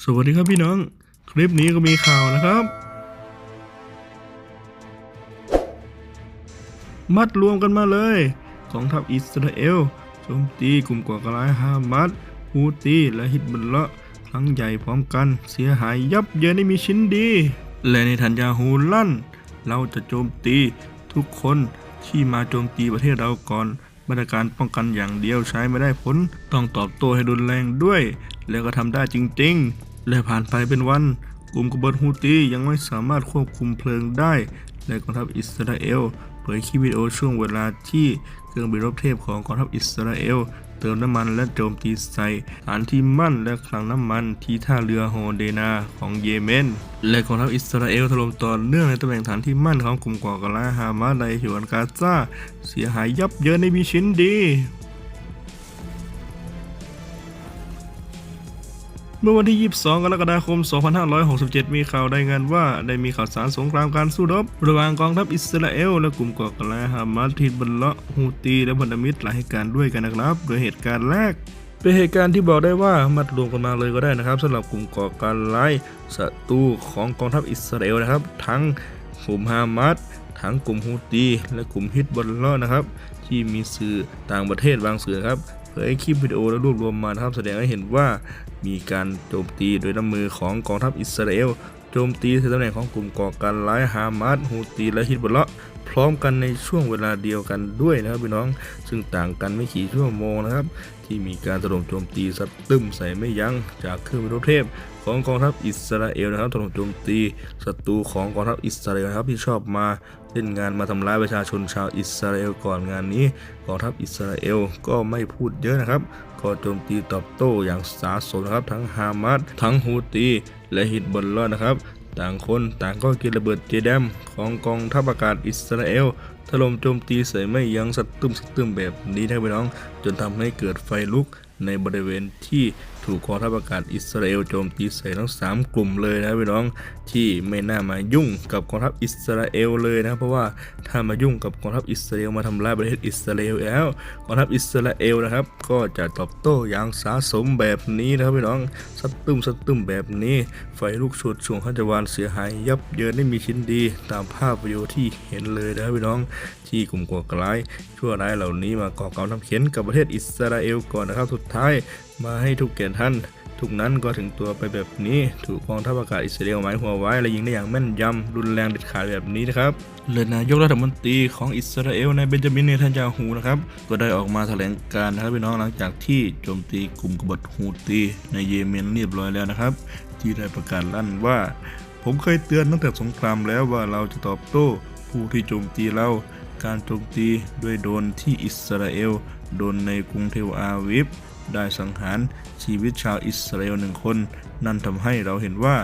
สวัสดีครับพี่น้อง คลิปนี้ก็มีข่าวนะครับ มัดรวมกันมาเลยกองทัพอิสราเอลโจมตีกลุ่มก่อการร้ายฮามัสฮูตีและฮิตบุลละครั้งใหญ่พร้อมกัน เสียหายยับเยินไม่มีชิ้นดี และในทันยาฮูลั่น เราจะโจมตีทุกคนที่มาโจมตีประเทศเราก่อนมาตรการป้องกันอย่างเดียวใช้ไม่ได้ผล ต้องตอบโต้ให้รุนแรงด้วย แล้วก็ทำได้จริงๆ และผ่านไปเป็นวัน กลุ่มกบฏฮูตียังไม่สามารถควบคุมเพลิงได้ และกองทัพอิสราเอลเผยคลิปวิดีโอช่วงเวลาที่เครื่องบินรบเทพของกองทัพอิสราเอลเติมน้ำมันและโจมตีใส่ฐานที่มั่นและคลังน้ำมันที่ท่าเรือโฮเดนาของเยเมน และกองทัพอิสราเอลถล่มต่อเนื่องในตำแหน่งฐานที่มั่นของกลุ่มก่อการร้ายฮามาสในฉนวนกาซาเสียหายยับเยินในมีชิ้นดี เมื่อวันที่ 22 กรกฎาคม 2567 มีข่าวรายงานว่าได้มีข่าวสารสงครามการสู้รบ ระหว่างกองทัพอิสราเอล และกลุ่มก่อการร้ายฮามาสที่บัลเลาะฮูตีและพันธมิตรหลายเหตุการณ์ด้วยกันนะครับ โดยเหตุการณ์แรกเป็นเหตุการณ์ที่บอกได้ว่ามัดรวมกันมาเลยก็ได้นะครับสำหรับกลุ่มก่อการร้ายศัตรูของกองทัพอิสราเอลนะครับ ทั้งกลุ่มฮามาสทั้งกลุ่มฮูตีและกลุ่มฮิตบอลเลาะนะครับ ที่มีสื่อต่างประเทศบางสื่อครับ เผยคลิปวิดีโอและรวบรวมมานะครับแสดงให้เห็นว่ามีการโจมตีโดยน้ำมือของกองทัพอิสราเอลโจมตีในตำแหน่งของกลุ่มก่อการร้ายฮามาสฮูตีและฮิตบอลละพร้อมกันในช่วงเวลาเดียวกันด้วยนะครับพี่น้อง ซึ่งต่างกันไม่กี่ชั่วโมงนะครับ ที่มีการถล่มโจมตีสัตว์ตึมใส่ไม่ยั้งจากเครื่องบินรบเทพ ของกองทัพอิสราเอลนะครับถล่มโจมตีศัตรูของกองทัพอิสราเอลนะครับที่ชอบมา เล่นงานมาทำร้ายประชาชนชาวอิสราเอลก่อนงานนี้กองทัพอิสราเอลก็ไม่พูดเยอะนะครับก็โจมตีตอบโต้อย่างสาสมนะครับ ทั้งฮามาสทั้งฮูตีและฮิตบอลลอนะครับ ต่างคนต่างก็กินระเบิดเจแดมของกองทัพอากาศอิสราเอลถล่มโจมตีใส่ไม่ยั้งสัดตึมสัดตึมแบบนี้นะครับพี่น้อง จนทำให้เกิดไฟลุกในบริเวณที่ ถูกกองทัพอากาศอิสราเอลโจมตีใส่ทั้ง 3 กลุ่มเลยนะพี่น้องที่ไม่น่ามายุ่งกับกองทัพอิสราเอลเลยนะ เพราะว่าถ้ามายุ่งกับกองทัพอิสราเอลมาทำร้ายประเทศอิสราเอลแล้วกองทัพอิสราเอลนะครับ ก็จะตอบโต้อย่างสาสมแบบนี้นะครับพี่น้องสัตว์ตึมสัตว์ตึมแบบนี้ ไฟลุกโชดช่วงขัจวานเสียหายยับเยินไม่มีชิ้นดีตามภาพวิดีโอที่เห็นเลยนะครับพี่น้องที่กลุ่มก่อการร้ายชั่วร้ายเหล่านี้มาก่อการทำเข็นกับประเทศอิสราเอลก่อนนะครับสุดท้าย มาให้ทุกแก่ท่าน ทุกนั้นก็ถึงตัวไปแบบนี้ ถูกกองทัพอากาศอิสราเอลหมายหัวไว้ และยิงได้อย่างแม่นยำ รุนแรงเด็ดขาดแบบนี้นะครับเลยนายกรัฐมนตรีของอิสราเอลนายเบนจามินเนทันยาฮูนะครับ ก็ได้ออกมาแถลงการนะครับพี่น้องหลังจากที่โจมตีกลุ่มกบฏฮูตีในเยเมนเรียบร้อยแล้วนะครับ ที่ได้ประกาศลั่นว่า ผมเคยเตือนตั้งแต่สงครามแล้วว่าเราจะตอบโต้ผู้ที่โจมตีเราการโจมตีด้วยโดนที่อิสราเอล โดนในกรุงเทลอาวิฟ ได้สังหารชีวิตชาวอิสราเอลหนึ่งคน นั่นทำให้เราเห็นว่า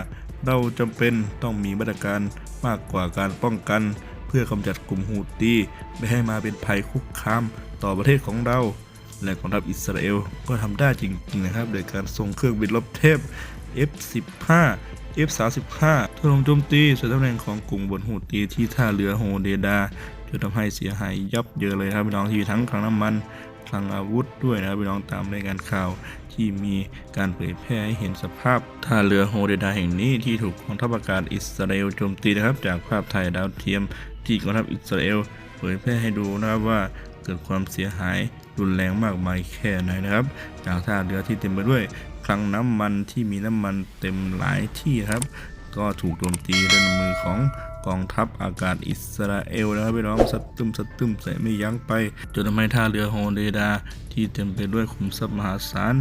เราจำเป็นต้องมีมาตรการมากกว่าการป้องกัน เพื่อกำจัดกลุ่มฮูตีไม่ให้มาเป็นภัยคุกคามต่อประเทศของเรา และกองทัพอิสราเอลก็ทำได้จริงๆนะครับ โดยการส่งเครื่องบินรบเทพ F-15 F-35 ถล่มโจมตีส่วนตำแหน่งของกลุ่มบนฮูตีที่ท่าเรือโฮเดดาจนทำให้เสียหายยับเยินเลยครับพี่น้องที่ทั้งคลังน้ำมัน คลังอาวุธด้วยนะพี่น้องตามรายงานข่าวที่มีการเผยแพร่ให้เห็นสภาพท่าเรือโฮเดดาแห่งนี้ที่ถูกกองทัพอากาศอิสราเอลโจมตีนะครับ จากภาพถ่ายดาวเทียมที่กองทัพอิสราเอลเผยแพร่ให้ดูนะครับว่าเกิดความเสียหายรุนแรงมากมายแค่ไหนนะครับ จากท่าเรือที่เต็มไปด้วยคลังน้ำมันที่มีน้ำมันเต็มหลายที่ครับ ก็ถูกโจมตีด้วยมือของ กองทัพอากาศอิสราเอลนะครับพี่น้องสัตตึมสัตตึมใส่ไม่ยั้งไป จนทำให้ท่าเรือโฮเดดา ที่เต็มไปด้วยขุมทรัพย์มหาศาล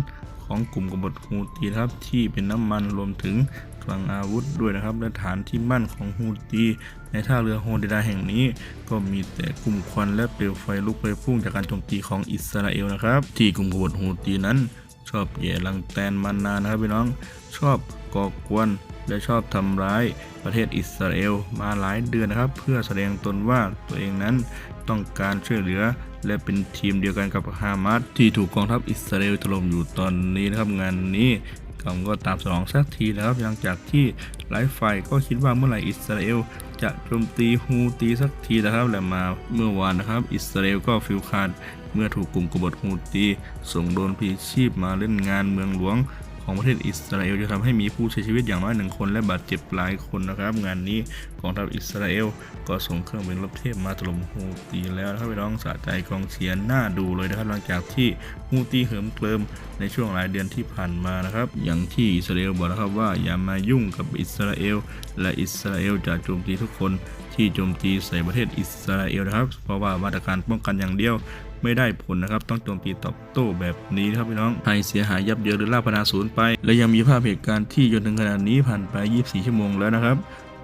ของกลุ่มกบฏฮูตีครับที่เป็นน้ำมันรวมถึงคลังอาวุธด้วยนะครับ และฐานที่มั่นของฮูตีในท่าเรือโฮเดดาแห่งนี้ ก็มีแต่กลุ่มควันและเปลวไฟลุกไปพุ่งจากการโจมตีของอิสราเอลนะครับ ที่กลุ่มกบฏฮูตีนั้น ชอบแย่ลังแตนมานานนะครับพี่น้อง ชอบก่อกวนและชอบทำร้ายประเทศอิสราเอลมาหลายเดือนนะครับ เพื่อแสดงตนว่าตัวเองนั้นต้องการช่วยเหลือ และเป็นทีมเดียวกันกับฮามาสที่ถูกกองทัพอิสราเอลถล่มอยู่ตอนนี้นะครับงานนี้เขาก็ตามสนองสักทีนะครับหลังจากที่หลายฝ่ายก็คิดว่าเมื่อไหร่อิสราเอลจะโจมตีฮูตีสักทีนะครับ และมาเมื่อวานนะครับ อิสราเอลก็ฟิลขาด เมื่อถูกกลุ่มกบฏฮูตีส่งโดนพีชีพมาเล่นงานเมืองหลวงของประเทศอิสราเอลจะทำให้มีผู้เสียชีวิตอย่างน้อยหนึ่งคนและบาดเจ็บหลายคนนะครับ งานนี้กองทัพอิสราเอลก็ส่งเครื่องบินรบเทพมาถล่มฮูตีแล้วนะครับพี่น้องสะใจกองเชียร์หน่าดูเลยนะครับหลังจากที่ฮูตีเหิมเกลิมในช่วงหลายเดือนที่ผ่านมานะครับ อย่างที่อิสราเอลบอกนะครับว่าอย่ามายุ่งกับอิสราเอลและอิสราเอลจะโจมตีทุกคนที่โจมตีใส่ประเทศอิสราเอลนะครับ เพราะว่ามาตรการป้องกันอย่างเดียว ไม่ได้ผลนะครับ ต้องโจมตีตอบโต้แบบนี้นะครับพี่น้องไทยเสียหายยับเยินหรือล่าพนาศูนย์ไป และยังมีภาพเหตุการณ์ที่จนถึงขนาดนี้ผ่านไป 24 ชั่วโมงแล้วนะครับ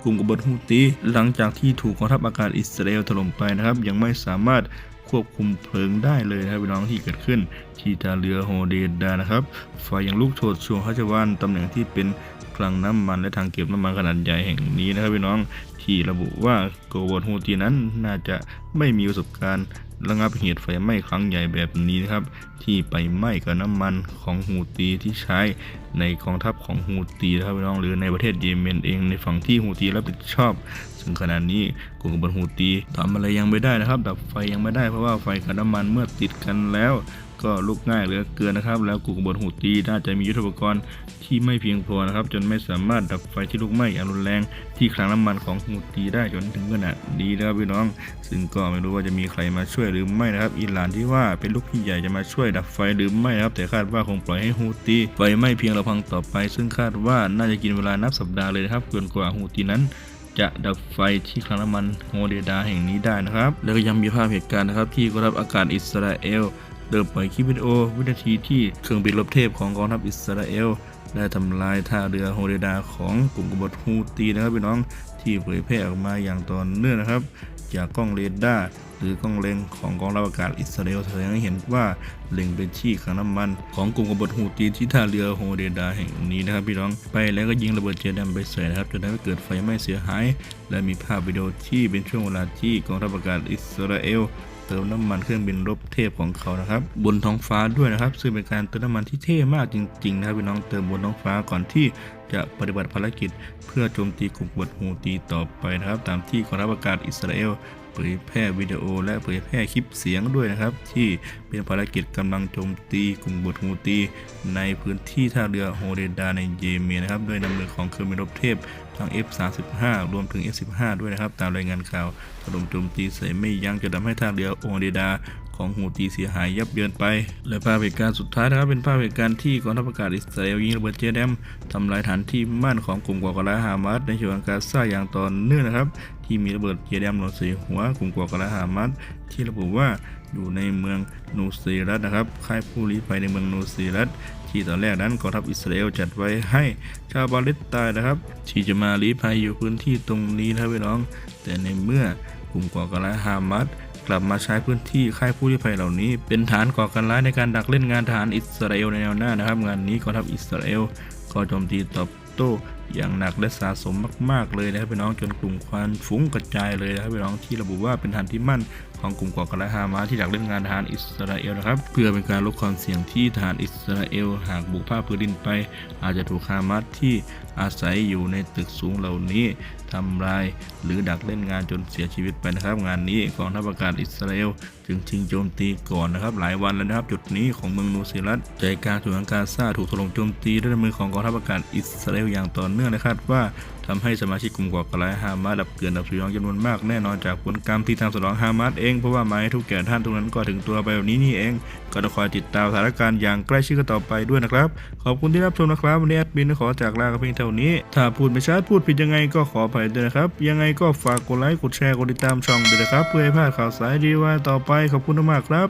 กลุ่มกบฏฮูตีหลังจากที่ถูกกองทัพอากาศอิสราเอลถล่มไปนะครับ ยังไม่สามารถควบคุมเพลิงได้เลยนะครับพี่น้องที่เกิดขึ้น ที่ท่าเรือโฮเดดานะครับไฟยังลุกโชนช่วงฮัจวานตำแหน่งที่เป็นคลังน้ำมันและทางเก็บน้ำมันขนาดใหญ่แห่งนี้นะครับพี่น้องที่ระบุว่าโกบฏฮูตีนั้นน่าจะไม่มีประสบการณ์ ระงับเหตุไฟไหม้ครั้งใหญ่แบบนี้นะครับ ที่ไปไหม้กับน้ำมันของฮูตีที่ใช้ในกองทัพของฮูตีนะครับพี่น้องหรือในประเทศเยเมนเองในฝั่งที่ฮูตีรับผิดชอบ ซึ่งขณะนี้กลุ่มกบฏฮูตีทำอะไรยังไม่ได้นะครับ ดับไฟยังไม่ได้เพราะว่าไฟกับน้ำมันเมื่อติดกันแล้ว ก็ลุกง่ายเหลือเกินนะครับ แล้วกลุ่มกบฏฮูตีน่าจะมียุทธปกรณ์ที่ไม่เพียงพอนะครับ จนไม่สามารถดับไฟที่ลุกไหม้อย่างรุนแรงที่คลังน้ำมันของฮูตีได้จนถึงขนาดนี้นะครับพี่น้อง ซึ่งก็ไม่รู้ว่าจะมีใครมาช่วยหรือไม่นะครับ อิหร่านที่ว่าเป็นลูกพี่ใหญ่จะมาช่วยดับไฟหรือไม่นะครับ แต่คาดว่าคงปล่อยให้ฮูตีไฟไหม้เพียงลำพังต่อไป ซึ่งคาดว่าน่าจะกินเวลานับสัปดาห์เลยนะครับจนกว่าฮูตีนั้น จะดับไฟที่คลังน้ำมันโฮเดดาแห่งนี้ได้นะครับ แล้วก็ยังมีภาพเหตุการณ์นะครับ ที่กองทัพอากาศอิสราเอลเดินปล่อยคลิปวิดีโอวินาทีที่เครื่องบินรบเทพของกองทัพอิสราเอลได้ทำลายท่าเรือโฮเดดาของกลุ่มกบฏฮูตีนะครับพี่น้องที่เผยแพร่ออกมาอย่างต่อเนื่องนะครับ จากกล้องเรดาร์หรือกล้องเล็งของกองทัพอากาศอิสราเอลแสดงให้เห็นว่าเล็งเป็นที่ขังน้ำมัน ของกลุ่มกบฏฮูตีที่ท่าเรือโฮเดดาแห่งนี้นะครับพี่น้องไปแล้วก็ยิงระเบิดเจดัมไปใส่นะครับจนทำให้เกิดไฟไหม้เสียหาย และมีภาพวิดีโอที่เป็นช่วงเวลาที่กองทัพอากาศอิสราเอล เติมน้ำมันเครื่องบินรบเทพของเขานะครับ บนท้องฟ้าด้วยนะครับ ซึ่งเป็นการเติมน้ำมันที่เท่มากจริงๆนะครับพี่น้องเติมบนท้องฟ้าก่อนที่จะปฏิบัติภารกิจ เพื่อโจมตีกลุ่มบฏฮูตีต่อไปนะครับ ตามที่กองทัพอากาศอิสราเอลเผยแพร่วิดีโอและเผยแพร่คลิปเสียงด้วยนะครับ ที่เป็นภารกิจกำลังโจมตีกลุ่มบฏฮูตี ในพื้นที่ท่าเรือโฮเดดาในเยเมนนะครับ ด้วยนำมือของเครื่องบินรบเทพ ทั้ง F35 รวมถึง F15 ด้วยนะครับ ตามรายงานข่าวถล่มโจมตีใส่ไม่ยั้งจะทำให้ท่าเรือโฮเดดาของฮูตีเสียหายยับเยินไป และภาพเหตุการณ์สุดท้ายนะครับเป็นภาพเหตุการณ์ที่กองทัพอากาศอิสราเอลยิงระเบิดเจแดมทำลายฐานที่มั่นของกลุ่มก่อการร้ายฮามาสในฉนวนกาซาอย่างต่อเนื่องนะครับ ที่มีระเบิดเจแดมหล่นใส่หัวกลุ่มก่อการร้ายฮามาสที่ระบุว่าอยู่ในเมืองนูซีรัตนะครับ ค่ายผู้ลี้ภัยในเมืองนูซีรัต ที่ตอนแรกนั้นกองทัพอิสราเอลจัดไว้ให้ชาวปาเลสไตน์นะครับ ที่จะมาลี้ภัยอยู่พื้นที่ตรงนี้นะพี่น้อง แต่ในเมื่อกลุ่มก่อการร้ายฮามาสกลับมาใช้พื้นที่ค่ายผู้ลี้ภัยเหล่านี้ เป็นฐานก่อการร้ายในการดักเล่นงานทหารอิสราเอลในแนวหน้านะครับ งานนี้กองทัพอิสราเอลก็โจมตีตอบโต้อย่างหนักและสะสมมาก ๆ เลยนะครับพี่น้องจนกลุ่มควันฟุ้งกระจายเลยนะครับพี่น้องที่ระบุว่าเป็นฐานที่มั่นของกลุ่มก่อการร้ายฮามาสที่ดักเล่นงานทหารอิสราเอลนะครับเพื่อเป็นการลดความเสี่ยงที่ทหารอิสราเอลหากบุกภาคพื้นดินไป อาจจะถูกฮามาสที่อาศัยอยู่ในตึกสูงเหล่านี้ทำลายหรือดักเล่นงานจนเสียชีวิตไปนะครับ งานนี้กองทัพอากาศอิสราเอลจึงชิงโจมตีก่อนนะครับ หลายวันแล้วนะครับจุดนี้ของเมืองนูซิรัตใจกลางถนนกาซาถูกถล่มโจมตีด้วยมือของกองทัพอากาศอิสราเอลอย่างต่อเนื่องเนื่องนะครับว่าทำให้สมาชิกกลุ่มก่อการร้ายฮามาสดับเกลื่อนดับสยองจำนวนมากแน่นอนจากผลกรรมที่ทางสนองฮามาสเองเพราะว่าไม้ทุกแก่ท่านตรงนั้นก็ถึงตัวไปแบบนี้นี่เอง ก็ต้องคอยติดตามสถานการณ์อย่างใกล้ชิดกันต่อไปด้วยนะครับ ขอบคุณที่รับชมนะครับวันนี้แอดมินขอจากลาเพียงเท่านี้ ถ้าพูดไม่ชัดพูดผิดยังไงก็ขออภัยด้วยนะครับ ยังไงก็ฝากกดไลค์กดแชร์กดติดตามช่องด้วยนะครับ เพื่อให้พลาดข่าวสารดีว่าต่อไปขอบคุณมากครับ